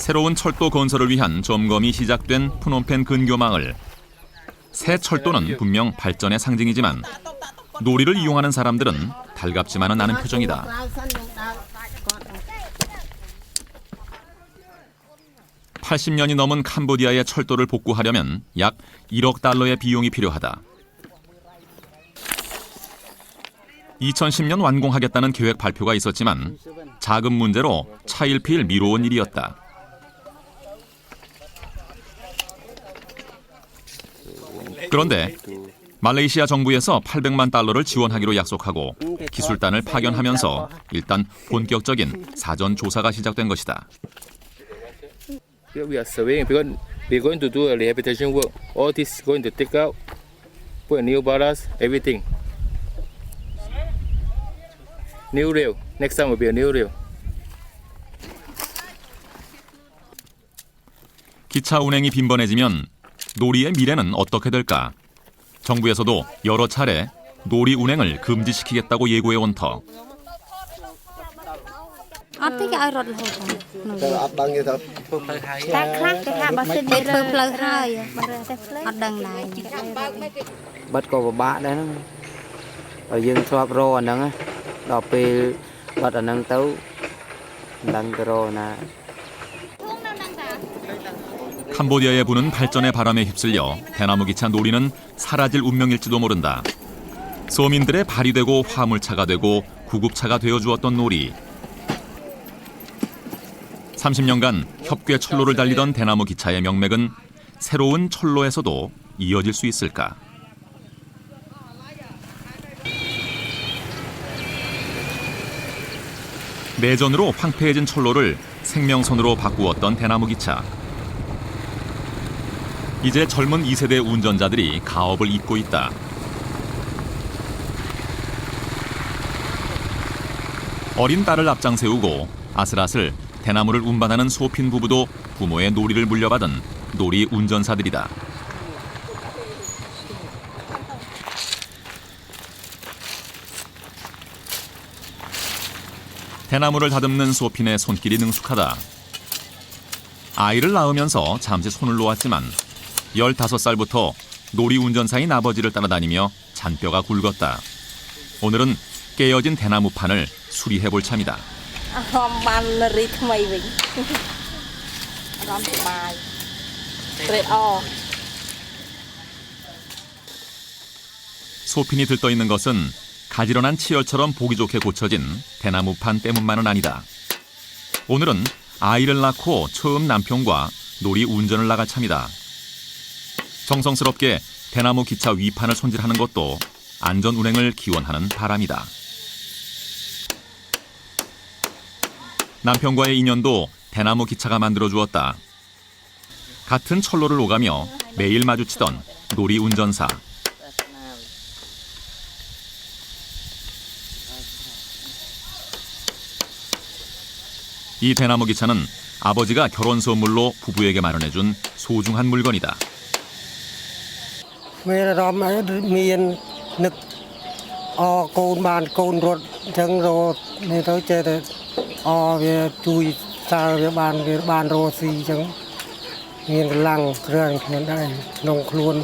새로운 철도 건설을 위한 점검이 시작된 푸놈펜 근교마을. 새 철도는 분명 발전의 상징이지만 놀이를 이용하는 사람들은 달갑지만은 않은 표정이다. 80년이 넘은 캄보디아의 철도를 복구하려면 약 1억 달러의 비용이 필요하다. 2010년 완공하겠다는 계획 발표가 있었지만 자금 문제로 차일피일 미뤄온 일이었다. 그런데 말레이시아 정부에서 800만 달러를 지원하기로 약속하고 기술단을 파견하면서 일단 본격적인 사전 조사가 시작된 것이다. 기차 운행이 빈번해지면 놀이의 미래는 어떻게 될까? 정부에서도 여러 차례 놀이 운행을 금지시키겠다고 예고해 온 터. 캄보디아에 부는 발전의 바람에 휩쓸려 대나무 기차 놀이는 사라질 운명일지도 모른다. 서민들의 발이 되고 화물차가 되고 구급차가 되어 주었던 놀이. 30년간 협괴 철로를 달리던 대나무 기차의 명맥은 새로운 철로에서도 이어질 수 있을까? 내전으로 황폐해진 철로를 생명선으로 바꾸었던 대나무 기차. 이제 젊은 2세대 운전자들이 가업을 잇고 있다. 어린 딸을 앞장 세우고 아슬아슬 대나무를 운반하는 소핀 부부도 부모의 놀이를 물려받은 놀이 운전사들이다. 대나무를 다듬는 소핀의 손길이 능숙하다. 아이를 낳으면서 잠시 손을 놓았지만 15살부터 놀이운전사인 아버지를 따라다니며 잔뼈가 굵었다. 오늘은 깨어진 대나무판을 수리해볼 참이다. 소핀이 들떠 있는 것은 가지런한 치열처럼 보기 좋게 고쳐진 대나무판 때문만은 아니다. 오늘은 아이를 낳고 처음 남편과 놀이 운전을 나갈 참이다. 정성스럽게 대나무 기차 위판을 손질하는 것도 안전 운행을 기원하는 바람이다. 남편과의 인연도 대나무 기차가 만들어 주었다. 같은 철로를 오가며 매일 마주치던 놀이 운전사. 이 대나무 기차는 아버지가 결혼 선물로 부부에게 마련해 준 소중한 물건이다. មានអារម្មណ៍អីមាននឹកអកូនបានកូនរត់អញ្ចឹងរត់នេះទៅចេះតែអវាជួយតើវាបានវាបានរស់ស៊ីអញ្ចឹងមានកម្លាំងគ្រឿងខ្លួនដែរក្នុងខ្លួន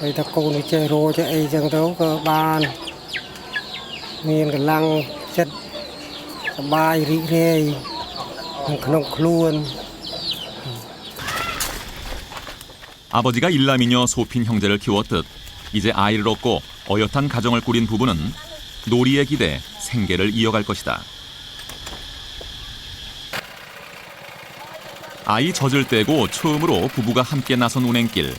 ហើយតែកូនវាចេះរស់ចេះអីអញ្ចឹងទៅក៏បានមានកម្លាំងចិត្តសប្បាយរីករាយក្នុងខ្លួន 아버지가 일남이녀 소핀 형제를 키웠듯 이제 아이를 얻고 어엿한 가정을 꾸린 부부는 놀이에 기대 생계를 이어갈 것이다. 아이 젖을 떼고 처음으로 부부가 함께 나선 운행길.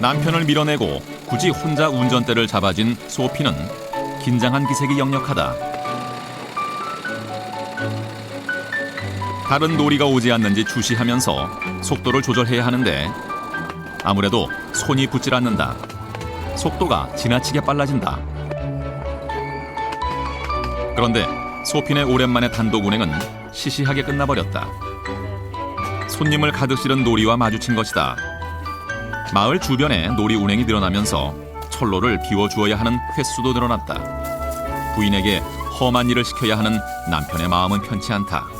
남편을 밀어내고 굳이 혼자 운전대를 잡아진 소피는 긴장한 기색이 역력하다. 다른 놀이가 오지 않는지 주시하면서 속도를 조절해야 하는데 아무래도 손이 붙질 않는다. 속도가 지나치게 빨라진다. 그런데 소핀의 오랜만의 단독 운행은 시시하게 끝나버렸다. 손님을 가득 실은 놀이와 마주친 것이다. 마을 주변에 놀이 운행이 늘어나면서 철로를 비워주어야 하는 횟수도 늘어났다. 부인에게 험한 일을 시켜야 하는 남편의 마음은 편치 않다.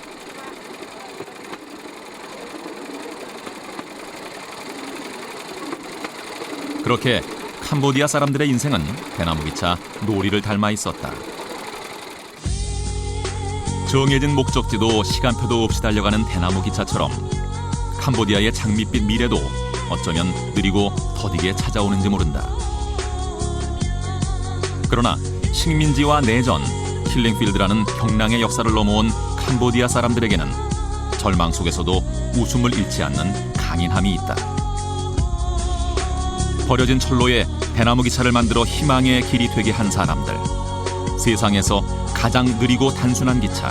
그렇게 캄보디아 사람들의 인생은 대나무 기차 놀이를 닮아 있었다. 정해진 목적지도 시간표도 없이 달려가는 대나무 기차처럼 캄보디아의 장밋빛 미래도 어쩌면 느리고 더디게 찾아오는지 모른다. 그러나 식민지와 내전, 킬링필드라는 경랑의 역사를 넘어온 캄보디아 사람들에게는 절망 속에서도 웃음을 잃지 않는 강인함이 있다. 버려진 철로에 대나무 기차를 만들어 희망의 길이 되게 한 사람들. 세상에서 가장 느리고 단순한 기차.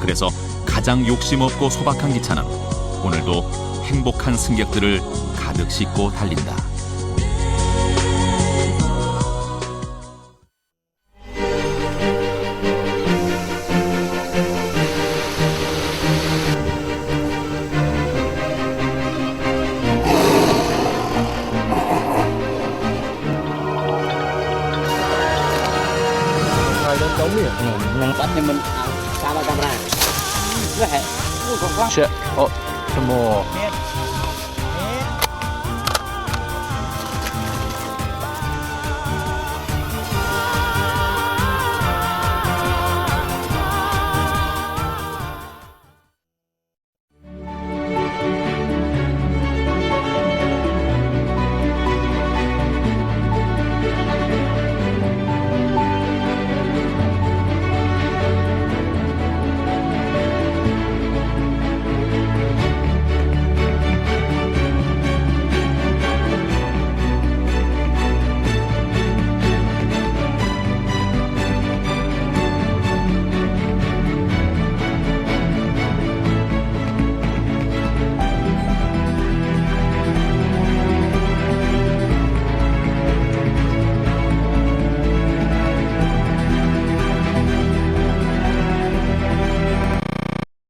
그래서 가장 욕심 없고 소박한 기차는 오늘도 행복한 승객들을 가득 싣고 달린다. Tempatnya men sama kamera. Lah, kok. Cek. Oh, semua.